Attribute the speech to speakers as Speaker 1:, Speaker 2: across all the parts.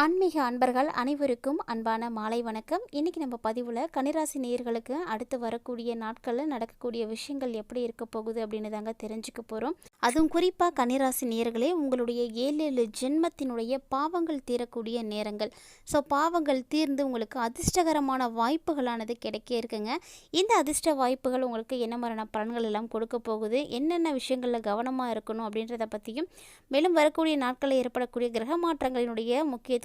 Speaker 1: ஆன்மீக அன்பர்கள் அனைவருக்கும் அன்பான மாலை வணக்கம். இன்றைக்கி நம்ம பதிவில் கனிராசி நேயர்களுக்கு அடுத்து வரக்கூடிய நாட்களில் நடக்கக்கூடிய விஷயங்கள் எப்படி இருக்க போகுது அப்படின்னு தாங்க தெரிஞ்சுக்க போகிறோம் அதுவும் குறிப்பாக கன்னிராசி நேயர்களே உங்களுடைய ஏழு ஏழு ஜென்மத்தினுடைய பாவங்கள் தீரக்கூடிய நேரங்கள். ஸோ பாவங்கள் தீர்ந்து உங்களுக்கு அதிர்ஷ்டகரமான வாய்ப்புகளானது கிடைக்க இருக்குங்க. இந்த அதிர்ஷ்ட வாய்ப்புகள் உங்களுக்கு என்ன மாதிரியான பலன்கள் எல்லாம் கொடுக்க போகுது? என்னென்ன விஷயங்களில் கவனமாக இருக்கணும் அப்படின்றத பற்றியும் மேலும் வரக்கூடிய நாட்களில் ஏற்படக்கூடிய கிரக மாற்றங்களினுடைய முக்கியத்துவம்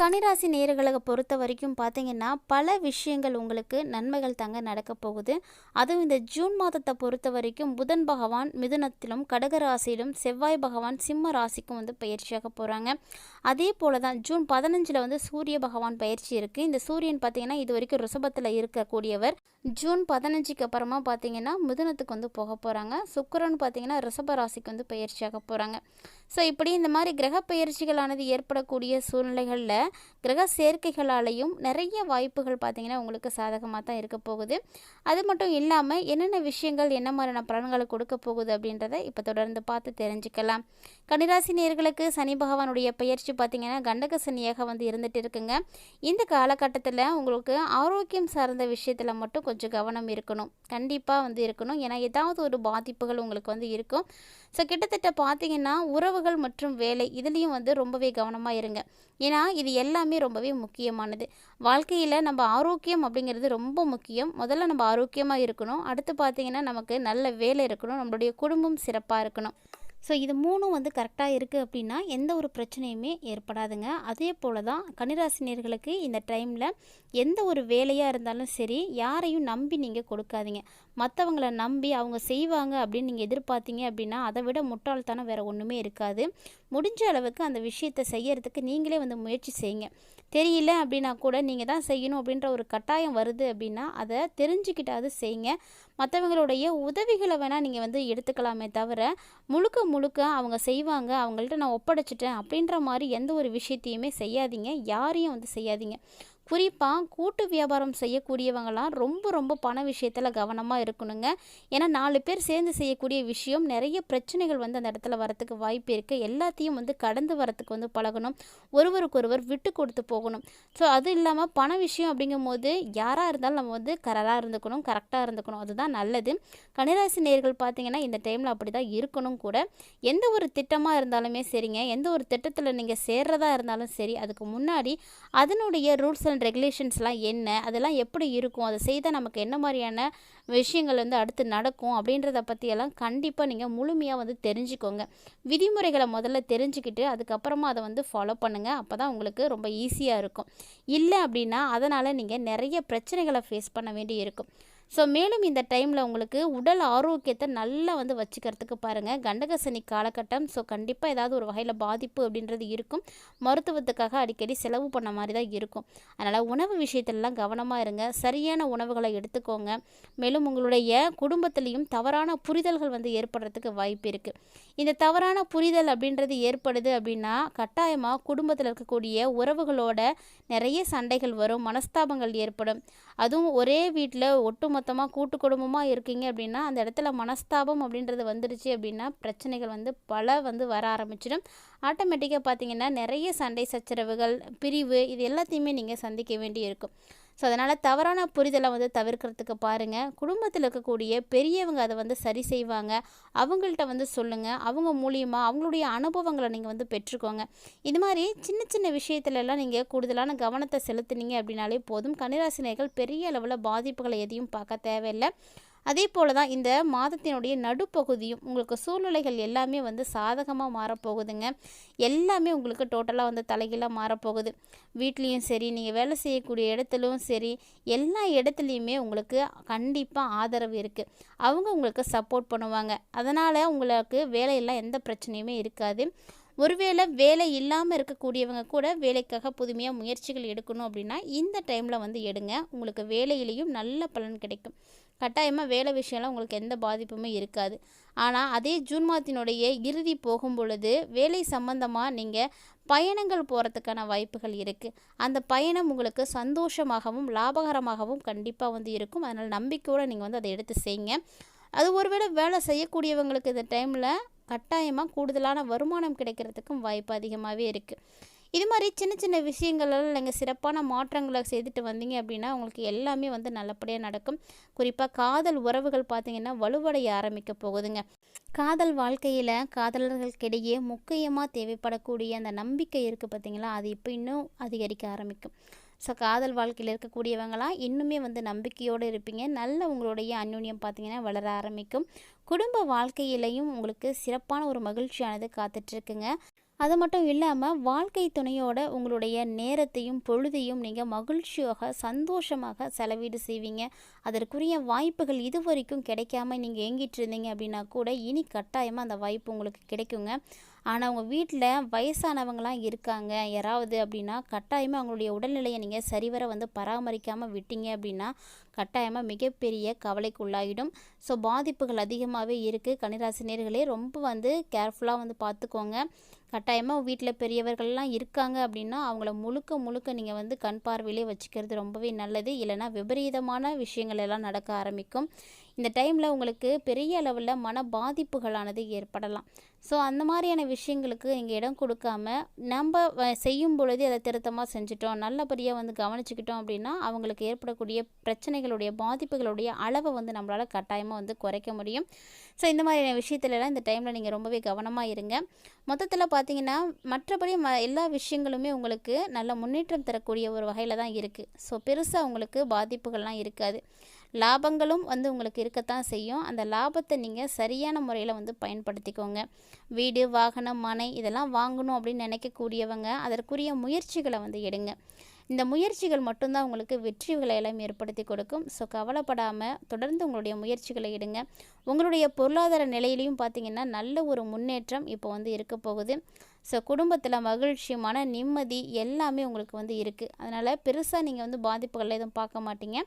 Speaker 1: கனிராசி நேர்களை பொறுத்த வரைக்கும் பார்த்தீங்கன்னா பல விஷயங்கள் உங்களுக்கு நன்மைகள் தாங்க நடக்க போகுது. அதுவும் இந்த ஜூன் மாதத்தை பொறுத்த வரைக்கும் புதன் பகவான் மிதுனத்திலும் கடகராசியிலும் செவ்வாய் பகவான் சிம்ம ராசிக்கும் வந்து பயிற்சியாக போகிறாங்க அதே போல தான் ஜூன் பதினஞ்சில் வந்து சூரிய பகவான் பயிற்சி இருக்குது இந்த சூரியன் பார்த்தீங்கன்னா இது வரைக்கும் ரிஷபத்தில் இருக்கக்கூடியவர். ஜூன் பதினஞ்சுக்கு அப்புறமா பார்த்தீங்கன்னா மிதுனத்துக்கு வந்து போக போகிறாங்க சுக்கரன் பார்த்தீங்கன்னா ரிஷப ராசிக்கு வந்து பயிற்சியாக போகிறாங்க ஸோ இப்படி இந்த மாதிரி கிரக பயிற்சிகளானது ஏற்படக்கூடிய சூழ்நிலைகளில் கிரக சேர்க்கைகளாலையும் நிறைய வாய்ப்புகள் பார்த்திங்கன்னா உங்களுக்கு சாதகமாக தான் இருக்க போகுது. அது மட்டும் இல்லாமல் என்னென்ன விஷயங்கள் என்ன மாதிரியான பலன்களை கொடுக்க போகுது அப்படின்றத இப்போ தொடர்ந்து பார்த்து தெரிஞ்சுக்கலாம். கன்னிராசி நேர்களுக்கு சனி பகவானுடைய பயிற்சி பார்த்திங்கன்னா கண்டக சனியாக வந்து இருந்துகிட்டு இருக்குங்க. இந்த காலகட்டத்தில் உங்களுக்கு ஆரோக்கியம் சார்ந்த விஷயத்தில் மட்டும் கொஞ்சம் கவனம் இருக்கணும். கண்டிப்பாக வந்து இருக்கணும். ஏன்னா ஏதாவது ஒரு பாதிப்புகள் உங்களுக்கு வந்து இருக்கும். ஸோ கிட்டத்தட்ட பார்த்தீங்கன்னா உறவுகள் மற்றும் வேலை இதுலேயும் வந்து ரொம்பவே கவனமாக இருங்க. ஏன்னா இது எல்லாமே ரொம்பவே முக்கியமானது. வாழ்க்கையில் நம்ம ஆரோக்கியம் அப்படிங்கிறது ரொம்ப முக்கியம். முதல்ல நம்ம ஆரோக்கியமாக இருக்கணும். அடுத்து பார்த்தீங்கன்னா நமக்கு நல்ல வேலை இருக்கணும். நம்மளுடைய குடும்பம் சிறப்பாக இருக்கணும். ஸோ இது மூணும் வந்து கரெக்டாக இருக்குது அப்படின்னா எந்த ஒரு பிரச்சனையுமே ஏற்படாதுங்க. அதே போல் தான் கன்னிராசினியர்களுக்கு இந்த டைமில் எந்த ஒரு வேலையாக இருந்தாலும் சரி யாரையும் நம்பி நீங்கள் கொடுக்காதீங்க. மற்றவங்கள நம்பி அவங்க செய்வாங்க அப்படின்னு நீங்கள் எதிர்பார்த்தீங்க அப்படின்னா அதை விட முட்டாள்தனம் வேறு ஒன்றுமே இருக்காது. முடிஞ்ச அளவுக்கு அந்த விஷயத்தை செய்யறதுக்கு நீங்களே வந்து முயற்சி செய்யுங்க. தெரியல அப்படின்னா கூட நீங்கள் தான் செய்யணும் அப்படின்ற ஒரு கட்டாயம் வருது அப்படின்னா அதை தெரிஞ்சுக்கிட்டாவது செய்யுங்க. மற்றவங்களுடைய உதவிகளை வேணால் நீங்கள் வந்து எடுத்துக்கலாமே தவிர முழுக்க முழுக்க அவங்க செய்வாங்க அவங்கள்ட்ட நான் ஒப்படைச்சிட்டேன் அப்படின்ற மாதிரி எந்த ஒரு விஷயத்தையுமே செய்யாதீங்க. யாரையும் வந்து செய்யாதீங்க. குறிப்பாக கூட்டு வியாபாரம் செய்யக்கூடியவங்களாம் ரொம்ப ரொம்ப பண விஷயத்தில் கவனமாக இருக்கணுங்க. ஏன்னா நாலு பேர் சேர்ந்து செய்யக்கூடிய விஷயம் நிறைய பிரச்சனைகள் வந்து அந்த இடத்துல வரத்துக்கு வாய்ப்பு இருக்குது எல்லாத்தையும் வந்து கடந்து வரத்துக்கு வந்து பழகணும். ஒருவருக்கொருவர் விட்டு கொடுத்து போகணும். ஸோ அது இல்லாமல் பண விஷயம் அப்படிங்கும் போது யாராக இருந்தாலும் நம்ம வந்து கரராக இருந்துக்கணும் கரெக்டாக இருந்துக்கணும். அதுதான் நல்லது. கனிராசி நேர்கள் பார்த்தீங்கன்னா இந்த டைமில் அப்படி தான் இருக்கணும் கூட. எந்த ஒரு திட்டமாக இருந்தாலுமே சரிங்க. எந்த ஒரு திட்டத்தில் நீங்கள் சேர்றதா இருந்தாலும் சரி அதுக்கு முன்னாடி அதனுடைய ரூல்ஸ் அண்ட் ரெகுலேஷன்ஸ்லாம் என்ன? அதெல்லாம் எப்படி இருக்கும்? அதை செய்தால் நமக்கு என்ன மாதிரியான விஷயங்கள் வந்து அடுத்து நடக்கும்? அப்படின்றத பற்றியெல்லாம் கண்டிப்பாக நீங்கள் முழுமையாக வந்து தெரிஞ்சுக்கோங்க. விதிமுறைகளை முதல்ல தெரிஞ்சுக்கிட்டு அதுக்கப்புறமா அதை வந்து ஃபாலோ பண்ணுங்கள் அப்போ தான் உங்களுக்கு ரொம்ப ஈஸியாக இருக்கும். இல்லை அப்படின்னா அதனால் நீங்கள் நிறைய பிரச்சனைகளை ஃபேஸ் பண்ண வேண்டி இருக்கும் ஸோ மேலும் இந்த டைமில் உங்களுக்கு உடல் ஆரோக்கியத்தை நல்லா வந்து வச்சுக்கிறதுக்கு பாருங்கள் கண்டகசனி காலகட்டம். ஸோ கண்டிப்பாக ஏதாவது ஒரு வகையில் பாதிப்பு அப்படின்றது இருக்கும். மருத்துவத்துக்காக அடிக்கடி செலவு பண்ண மாதிரி தான் இருக்கும். அதனால் உணவு விஷயத்திலலாம் கவனமாக இருங்க. சரியான உணவுகளை எடுத்துக்கோங்க. மேலும் உங்களுடைய குடும்பத்திலையும் தவறான புரிதல்கள் வந்து ஏற்படுறதுக்கு வாய்ப்பு இருக்குது இந்த தவறான புரிதல் அப்படின்றது ஏற்படுது அப்படின்னா கட்டாயமாக குடும்பத்தில் இருக்கக்கூடிய உறவுகளோட நிறைய சண்டைகள் வரும். மனஸ்தாபங்கள் ஏற்படும். அதுவும் ஒரே வீட்டில் ஒட்டுமொத்த ஒட்டுமொத்தமாக கூட்டு குடும்பமாக இருக்கீங்க அப்படின்னா அந்த இடத்துல மனஸ்தாபம் அப்படின்றது வந்துடுச்சு அப்படின்னா பிரச்சனைகள் வந்து பல வந்து வர ஆரம்பிச்சிடும். ஆட்டோமேட்டிக்காக பார்த்தீங்கன்னா நிறைய சண்டை சச்சரவுகள் பிரிவு இது எல்லாத்தையுமே நீங்கள் சந்திக்க வேண்டி இருக்கும் ஸோ அதனால் தவறான புரிதலை வந்து தவிர்க்கிறதுக்கு பாருங்கள் குடும்பத்தில் இருக்கக்கூடிய பெரியவங்க அதை வந்து சரி செய்வாங்க. அவங்கள்ட்ட வந்து சொல்லுங்கள் அவங்க மூலியமாக அவங்களுடைய அனுபவங்களை நீங்கள் வந்து பெற்றுக்கோங்க. இது மாதிரி சின்ன சின்ன விஷயத்துலலாம் நீங்கள் கூடுதலான கவனத்தை செலுத்துனீங்க அப்படின்னாலே போதும். கன்னிராசினியர்கள் பெரிய அளவில் பாதிப்புகளை எதையும் பார்க்க தேவையில்லை. அதே போல் தான் இந்த மாதத்தினுடைய நடுப்பகுதியும் உங்களுக்கு சூழ்நிலைகள் எல்லாமே வந்து சாதகமாக மாறப்போகுதுங்க. எல்லாமே உங்களுக்கு டோட்டலாக வந்து தலைகீழாக மாறப்போகுது. வீட்லேயும் சரி நீங்கள் வேலை செய்யக்கூடிய இடத்துலையும் சரி எல்லா இடத்துலையுமே உங்களுக்கு கண்டிப்பாக ஆதரவு இருக்குது அவங்க உங்களுக்கு சப்போர்ட் பண்ணுவாங்க. அதனால் உங்களுக்கு வேலையெல்லாம் எந்த பிரச்சனையுமே இருக்காது. ஒருவேளை வேலை இல்லாமல் இருக்கக்கூடியவங்க கூட வேலைக்காக புதுமையாக முயற்சிகள் எடுக்கணும் அப்படின்னா இந்த டைமில் வந்து எடுங்க. உங்களுக்கு வேலையிலையும் நல்ல பலன் கிடைக்கும். கட்டாயமாக வேலை விஷயம்லாம் உங்களுக்கு எந்த பாதிப்புமே இருக்காது. ஆனால் அதே ஜூன் மாதத்தினுடைய இறுதி போகும் பொழுது வேலை சம்பந்தமாக நீங்கள் பயணங்கள் போகிறதுக்கான வாய்ப்புகள் இருக்குது அந்த பயணம் உங்களுக்கு சந்தோஷமாகவும் லாபகரமாகவும் கண்டிப்பாக வந்து இருக்கும். அதனால் நம்பிக்கையோடு நீங்கள் வந்து அதை எடுத்து செய்யுங்க அது ஒருவேளை வேலை செய்யக்கூடியவங்களுக்கு இந்த டைமில் கட்டாயமாக கூடுதலான வருமானம் கிடைக்கிறதுக்கும் வாய்ப்பு அதிகமாகவே இருக்குது இது மாதிரி சின்ன சின்ன விஷயங்களெல்லாம் நீங்கள் சிறப்பான மாற்றங்களை செய்துட்டு வந்தீங்க அப்படின்னா உங்களுக்கு எல்லாமே வந்து நல்லபடியாக நடக்கும். குறிப்பாக காதல் உறவுகள் பார்த்திங்கன்னா வலுவடைய ஆரம்பிக்க போகுதுங்க. காதல் வாழ்க்கையில் காதலர்களுக்கிடையே முக்கியமாக தேவைப்படக்கூடிய அந்த நம்பிக்கை இருக்குது பார்த்திங்களா அது இப்போ இன்னும் அதிகரிக்க ஆரம்பிக்கும். ஸோ காதல் வாழ்க்கையில் இருக்கக்கூடியவங்களாம் இன்னுமே வந்து நம்பிக்கையோடு இருப்பீங்க. நல்ல உங்களுடைய அந்யுன்யம் பார்த்திங்கன்னா வளர ஆரம்பிக்கும். குடும்ப வாழ்க்கையிலையும் உங்களுக்கு சிறப்பான ஒரு மகிழ்ச்சியானது காத்துட்ருக்குங்க அது மட்டும் இல்லாமல் வாழ்க்கை துணையோட உங்களுடைய நேரத்தையும் பொழுதையும் நீங்கள் மகிழ்ச்சியாக சந்தோஷமாக செலவீடு செய்வீங்க. அதற்குரிய வாய்ப்புகள் இது வரைக்கும் கிடைக்காம நீங்கள் ஏங்கிட்டு இருந்தீங்க அப்படின்னா கூட இனி கட்டாயமாக அந்த வாய்ப்பு உங்களுக்கு கிடைக்குங்க. ஆனால் அவங்க வீட்டில் வயசானவங்களாம் இருக்காங்க. யாராவது அப்படின்னா கட்டாயமாக அவங்களுடைய உடல்நிலையை நீங்கள் சரிவர வந்து பராமரிக்காமல் விட்டீங்க அப்படின்னா கட்டாயமாக மிகப்பெரிய கவலைக்குள்ளாகிடும் ஸோ பாதிப்புகள் அதிகமாகவே இருக்குது கன்னிராசினியர்களே ரொம்ப வந்து கேர்ஃபுல்லாக வந்து பார்த்துக்கோங்க கட்டாயமாக வீட்டில் பெரியவர்கள்லாம் இருக்காங்க அப்படின்னா அவங்கள முழுக்க முழுக்க நீங்கள் வந்து கண் பார்வையிலே வச்சுக்கிறது ரொம்பவே நல்லது. இல்லைனா விபரீதமான விஷயங்கள் எல்லாம் நடக்க ஆரம்பிக்கும். இந்த டைமில் உங்களுக்கு பெரிய அளவில் மன பாதிப்புகளானது ஏற்படலாம். ஸோ அந்த மாதிரியான விஷயங்களுக்கு இங்கே இடம் கொடுக்காம நம்ம செய்யும் பொழுது அதை திருத்தமாக செஞ்சிட்டோம் நல்லபடியாக வந்து கவனிச்சுக்கிட்டோம் அப்படின்னா அவங்களுக்கு ஏற்படக்கூடிய பிரச்சனைகள் பிரச்சனைகளுடைய பாதிப்புகளுடைய அளவை வந்து நம்மளால் கட்டாயமாக வந்து குறைக்க முடியும். ஸோ இந்த மாதிரியான விஷயத்துலலாம் இந்த டைமில் நீங்கள் ரொம்பவே கவனமாக இருங்க. மொத்தத்தில் பார்த்தீங்கன்னா மற்றபடி ம எல்லா விஷயங்களுமே உங்களுக்கு நல்ல முன்னேற்றம் தரக்கூடிய ஒரு வகையில் தான் இருக்குது ஸோ பெருசாக உங்களுக்கு பாதிப்புகள்லாம் இருக்காது. லாபங்களும் வந்து உங்களுக்கு இருக்கத்தான் செய்யும். அந்த லாபத்தை நீங்கள் சரியான முறையில் வந்து பயன்படுத்திக்கோங்க. வீடு வாகனம் மனை இதெல்லாம் வாங்கணும் அப்படின்னு நினைக்கக்கூடியவங்க அதற்குரிய முயற்சிகளை வந்து எடுங்க. இந்த முயற்சிகள் மட்டும்தான் உங்களுக்கு வெற்றிகளை எல்லாம் ஏற்படுத்தி கொடுக்கும். ஸோ கவலைப்படாமல் தொடர்ந்து உங்களுடைய முயற்சிகளை எடுங்க. உங்களுடைய பொருளாதார நிலையிலையும் பார்த்தீங்கன்னா நல்ல ஒரு முன்னேற்றம் இப்போ வந்து இருக்க போகுது. ஸோ குடும்பத்தில் மகிழ்ச்சி மன நிம்மதி எல்லாமே உங்களுக்கு வந்து இருக்குது அதனால் பெருசாக நீங்கள் வந்து பாதிப்புகளில் எதுவும் பார்க்க மாட்டீங்க.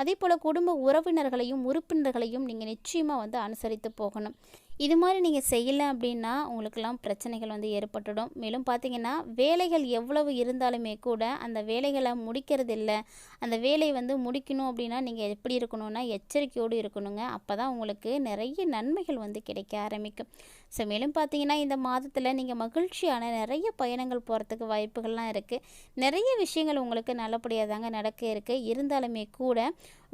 Speaker 1: அதே போல் குடும்ப உறவினர்களையும் உறுப்பினர்களையும் நீங்கள் நிச்சயமாக வந்து அனுசரித்து போகணும். இது மாதிரி நீங்கள் செய்யலை அப்படின்னா உங்களுக்கெல்லாம் பிரச்சனைகள் வந்து ஏற்பட்டுடும். மேலும் பார்த்தீங்கன்னா வேலைகள் எவ்வளவு இருந்தாலுமே கூட அந்த வேலைகளை முடிக்கிறது இல்லை. அந்த வேலை வந்து முடிக்கணும் அப்படின்னா நீங்கள் எப்படி இருக்கணும்னா எச்சரிக்கையோடு இருக்கணுங்க. அப்போ தான் உங்களுக்கு நிறைய நன்மைகள் வந்து கிடைக்க ஆரம்பிக்கும். ஸோ மேலும் பார்த்தீங்கன்னா இந்த மாதத்தில் நீங்கள் மகிழ்ச்சியான நிறைய பயணங்கள் போகிறதுக்கு வாய்ப்புகள்லாம் இருக்குது நிறைய விஷயங்கள் உங்களுக்கு நல்லபடியாக தாங்க நடக்க இருக்குது இருந்தாலுமே கூட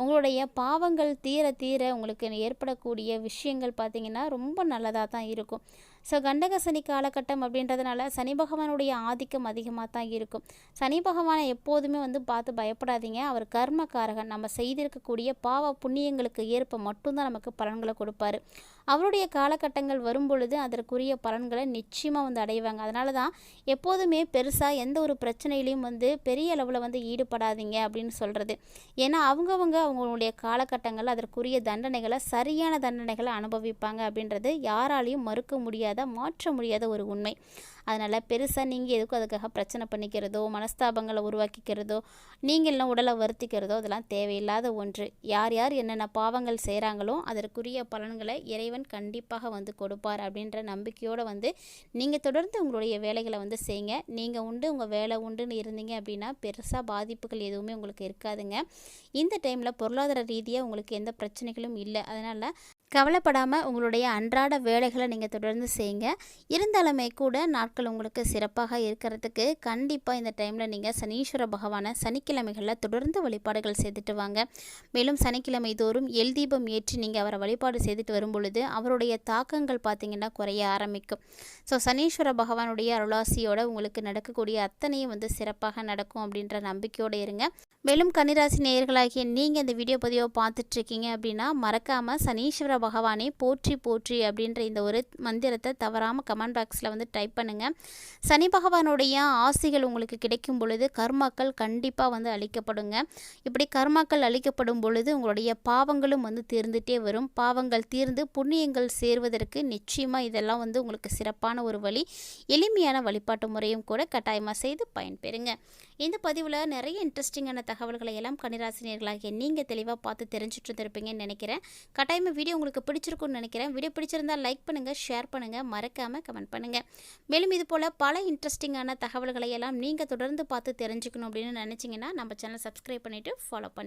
Speaker 1: உங்களுடைய பாவங்கள் தீர தீர உங்களுக்கு ஏற்படக்கூடிய விஷயங்கள் பார்த்திங்கன்னா ரொம்ப நல்லதாக தான் இருக்கும். ஸோ கண்டக சனி காலகட்டம் அப்படின்றதுனால சனி பகவானுடைய ஆதிக்கம் அதிகமாக தான் இருக்கும். சனி பகவானை எப்போதுமே வந்து பார்த்து பயப்படாதீங்க. அவர் கர்மக்காரகன். நம்ம செய்திருக்கக்கூடிய பாவ புண்ணியங்களுக்கு ஏற்ப மட்டும்தான் நமக்கு பலன்களை கொடுப்பாரு. அவருடைய காலகட்டங்கள் வரும்பொழுது அதற்குரிய பலன்களை நிச்சயமாக வந்து அடைவாங்க. அதனால தான் எப்போதுமே பெருசாக எந்த ஒரு பிரச்சனையிலையும் வந்து பெரிய அளவில் வந்து ஈடுபடாதீங்க அப்படின்னு சொல்கிறது ஏன்னா அவங்கவுங்க அவங்களுடைய காலகட்டங்கள் அதற்குரிய தண்டனைகளை சரியான தண்டனைகளை அனுபவிப்பாங்க அப்படின்றது யாராலையும் மறுக்க முடியாத மாற்ற முடியாத ஒரு உண்மை. அதனால் பெருசாக நீங்கள் எதுக்கும் அதுக்காக பிரச்சனை பண்ணிக்கிறதோ மனஸ்தாபங்களை உருவாக்கிக்கிறதோ நீங்களும் உடலை வருத்திக்கிறதோ அதெல்லாம் தேவையில்லாத ஒன்று. யார் யார் என்னென்ன பாவங்கள் செய்கிறாங்களோ அதற்குரிய பலன்களை இறைவன் கண்டிப்பாக வந்து கொடுப்பார் அப்படின்ற நம்பிக்கையோடு வந்து நீங்கள் தொடர்ந்து உங்களுடைய வேலைகளை வந்து செய்யுங்க நீங்கள் உண்டு உங்கள் வேலை உண்டுன்னு இருந்தீங்க அப்படின்னா பெருசாக பாதிப்புகள் எதுவுமே உங்களுக்கு இருக்காதுங்க. இந்த டைமில் பொருளாதார ரீதியாக உங்களுக்கு எந்த பிரச்சனைகளும் இல்லை. அதனால் கவலைப்படாமல் உங்களுடைய அன்றாட வேலைகளை நீங்கள் தொடர்ந்து செய்யுங்க. இருந்தாலுமே கூட நாட்கள் உங்களுக்கு சிறப்பாக இருக்கிறதுக்கு கண்டிப்பாக இந்த டைமில் நீங்கள் சனீஸ்வர பகவானை சனிக்கிழமைகளில் தொடர்ந்து வழிபாடுகள் செய்துட்டு வாங்க. மேலும் சனிக்கிழமை தோறும் எல் தீபம் ஏற்றி நீங்கள் அவரை வழிபாடு செய்துட்டு வரும் பொழுது அவருடைய தாக்கங்கள் பார்த்திங்கன்னா குறைய ஆரம்பிக்கும். ஸோ சனீஸ்வர பகவானுடைய அருளாசியோட உங்களுக்கு நடக்கக்கூடிய அத்தனையும் வந்து சிறப்பாக நடக்கும் அப்படின்ற நம்பிக்கையோடு இருங்க. மேலும் கன்னிராசி நேயர்களாகிய நீங்கள் இந்த வீடியோ பதிவை பார்த்துட்ருக்கீங்க அப்படின்னா மறக்காமல் சனீஸ்வர பகவானே போற்றி போற்றி அப்படின்ற இந்த ஒரு மந்திரத்தை தவறாமல் கமெண்ட் பாக்ஸில் வந்து டைப் பண்ணுங்கள் சனி பகவானுடைய ஆசைகள் உங்களுக்கு கிடைக்கும் பொழுது கர்மாக்கள் கண்டிப்பாக வந்து அழிக்கப்படுங்க இப்படி கர்மாக்கள் அழிக்கப்படும் பொழுது உங்களுடைய பாவங்களும் வந்து தீர்ந்துட்டே வரும். பாவங்கள் தீர்ந்து புண்ணியங்கள் சேர்வதற்கு நிச்சயமாக இதெல்லாம் வந்து உங்களுக்கு சிறப்பான ஒரு வழி எளிமையான வழிபாட்டு முறையும் கூட கட்டாயமாக செய்து பயன்பெறுங்க. இந்த பதிவில் நிறைய இன்ட்ரெஸ்டிங்கான தகவல்களை எல்லாம் கணிராசினியர்களாகிய நீங்கள் தெளிவாக பார்த்து தெரிஞ்சுட்டு இருந்திருப்பீங்கன்னு நினைக்கிறேன். கட்டாயமாக வீடியோ உங்களுக்கு பிடிச்சிருக்கும்னு நினைக்கிறேன். வீடியோ பிடிச்சிருந்தால் லைக் பண்ணுங்கள் ஷேர் பண்ணுங்கள் மறக்காமல் கமெண்ட் பண்ணுங்கள் மேலும் இது போல் பல இன்ட்ரெஸ்டிங்கான தகவல்களை எல்லாம் நீங்கள் தொடர்ந்து பார்த்து தெரிஞ்சுக்கணும் அப்படின்னு நினச்சிங்கன்னா நம்ம சேனல் சப்ஸ்கிரைப் பண்ணிவிட்டு ஃபாலோ பண்ணி